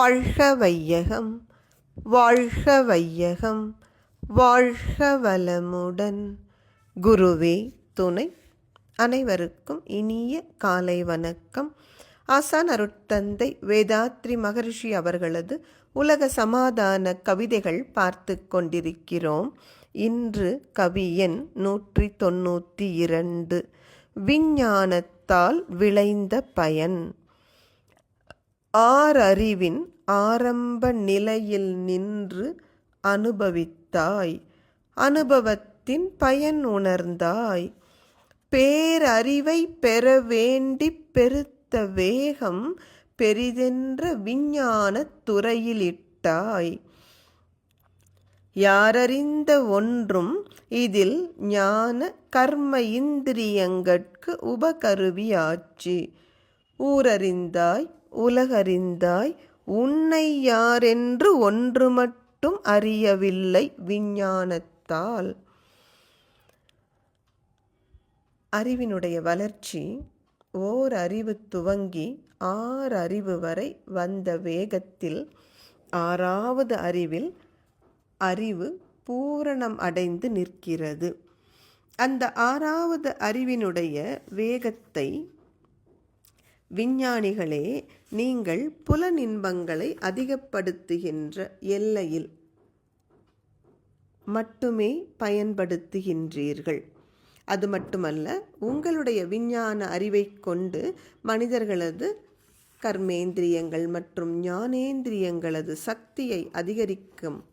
வாழ்க வையகம் வாழ்க வையகம் வாழ்க வளமுடன் குருவே துணை. அனைவருக்கும் இனிய காலை வணக்கம். ஆசான் அருட்தந்தை வேதாத்ரி மகரிஷி அவர்களது உலக சமாதான கவிதைகள் பார்த்து கொண்டிருக்கிறோம். இன்று கவியன் நூற்றி தொண்ணூற்றி இரண்டு. விஞ்ஞானத்தால் விளைந்த பயன். ஆறறிவின் ஆரம்ப நிலையில் நின்று அனுபவித்தாய். அனுபவத்தின் பயன் உணர்ந்தாய். பேரறிவை பெற வேண்டி பெருத்த வேகம் பெரிதென்ற விஞ்ஞானத் துறையிலிட்டாய் யாரறிந்த ஒன்றும் இதில் ஞான கர்ம இந்திரியங்கட்கு உபகருவியாச்சு. ஊரறிந்தாய் உலகறிந்தாய். உன்னை யாரென்று ஒன்று மட்டும் அறியவில்லை விஞ்ஞானத்தால். அறிவினுடைய வளர்ச்சி ஓர் அறிவு துவங்கி ஆறு அறிவு வரை வந்த வேகத்தில் ஆறாவது அறிவில் அறிவு பூரணம் அடைந்து நிற்கிறது. அந்த ஆறாவது அறிவினுடைய வேகத்தை விஞ்ஞானிகளே நீங்கள் புலனின்பங்களை அதிகப்படுத்துகின்ற எல்லையில் மட்டுமே பயன்படுத்துகின்றீர்கள். அது மட்டுமல்ல உங்களுடைய விஞ்ஞான அறிவை கொண்டு மனிதர்களது கர்மேந்திரியங்கள் மற்றும் ஞானேந்திரியங்களது சக்தியை அதிகரிக்கும்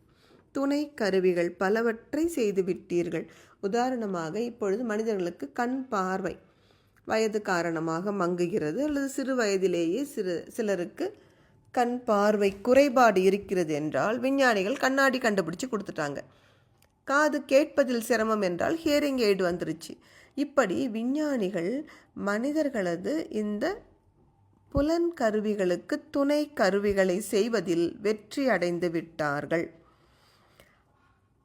துணை கருவிகள் பலவற்றை செய்துவிட்டீர்கள். உதாரணமாக இப்பொழுது மனிதர்களுக்கு கண் பார்வை. வயது காரணமாக மங்குகிறது அல்லது சிறு வயதிலேயே சிறு சிலருக்கு கண் பார்வை குறைபாடு இருக்கிறது என்றால் விஞ்ஞானிகள் கண்ணாடி கண்டுபிடிச்சு கொடுத்துட்டாங்க. காது கேட்பதில் சிரமம் என்றால் ஹியரிங் எய்டு வந்துருச்சு. இப்படி விஞ்ஞானிகள் மனிதர்களது இந்த புலன் கருவிகளுக்கு துணை கருவிகளை செய்வதில் வெற்றி அடைந்து விட்டார்கள்.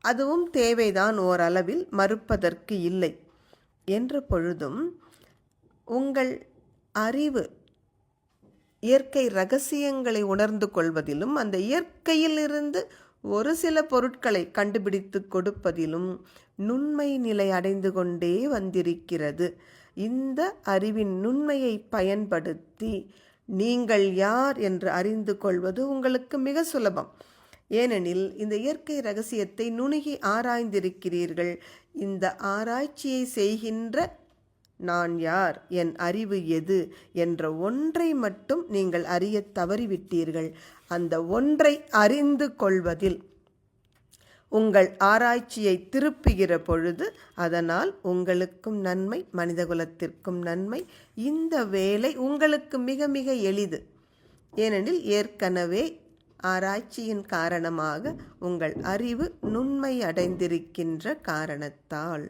அதுவும் தேவைதான் ஓரளவில் மறுப்பதற்கு இல்லை. என்ற பொழுதும் உங்கள் அறிவு இயற்கை ரகசியங்களை உணர்ந்து கொள்வதிலும் அந்த இயற்கையிலிருந்து ஒரு சில பொருட்களை கண்டுபிடித்து கொடுப்பதிலும் நுண்மை நிலை அடைந்து கொண்டே வந்திருக்கிறது. இந்த அறிவின் நுண்மையை பயன்படுத்தி நீங்கள் யார் என்று அறிந்து கொள்வது உங்களுக்கு மிக சுலபம். ஏனெனில் இந்த இயற்கை ரகசியத்தை நுணுகி ஆராய்ந்திருக்கிறீர்கள். இந்த ஆராய்ச்சியை செய்கின்ற நான் யார்? என் அறிவு எது? என்ற ஒன்றை மட்டும் நீங்கள் அறிய தவறிவிட்டீர்கள். அந்த ஒன்றை அறிந்து கொள்வதில் உங்கள் ஆராய்ச்சியை திருப்புகிற பொழுது அதனால் உங்களுக்கும் நன்மை மனிதகுலத்திற்கும் நன்மை. இந்த வேலை உங்களுக்கு மிக மிக எளிது. ஏனெனில் ஏற்கனவே ஆராய்ச்சியின் காரணமாக உங்கள் அறிவு நுண்மை அடைந்திருக்கின்ற காரணத்தால்.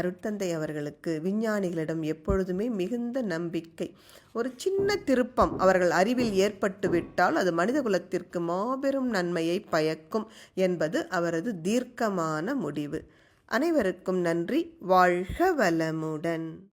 அருட்தந்தை அவர்களுக்கு விஞ்ஞானிகளிடம் எப்பொழுதுமே மிகுந்த நம்பிக்கை. ஒரு சின்ன திருப்பம் அவர்கள் அறிவில் ஏற்பட்டுவிட்டால் அது மனித குலத்திற்கு மாபெரும் நன்மையை பயக்கும் என்பது அவரது தீர்க்கமான முடிவு. அனைவருக்கும் நன்றி. வாழ்க வளமுடன்.